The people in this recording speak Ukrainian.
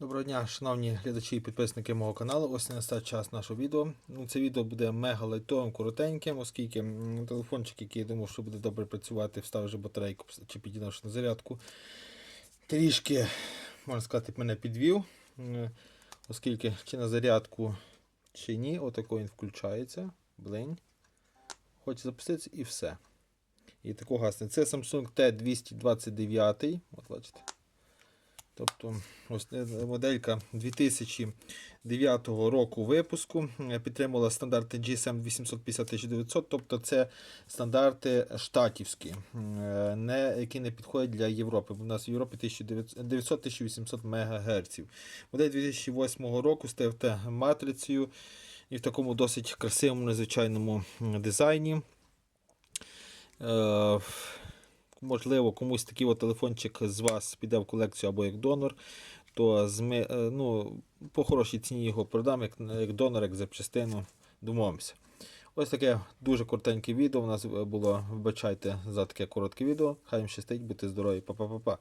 Доброго дня, шановні глядачі і підписники мого каналу. Ось настав час нашого відео. Ну, це відео буде мега лайтовим, коротеньким, оскільки телефончик, який я думав, що буде добре працювати, вставив вже батарейку чи підігнавши на зарядку. Трішки, можна сказати, мене підвів, оскільки чи на зарядку, чи ні, отако він включається. Блинь. Хоче запуститися і все. І тако гасне. Це Samsung T229. От бачите. Тобто ось е, моделька 2009 року випуску е, підтримувала стандарти GSM 850 тобто це стандарти штатівські, е, не, які не підходять для Європи. бо У нас в Європі 900-1800 МГц. Модель 2008 року ТФТ матрицею і в такому досить красивому, незвичайному дизайні. Е, можливо, комусь такий от телефончик з вас піде в колекцію або як донор, то зми, е, ну, по хорошій ціні його продам, як, як донор, як запчастину. Домовимося. Ось таке дуже коротеньке відео. У нас було, вибачайте за таке коротке відео. Хай їм щастить, будьте здорові, па-па-па-па.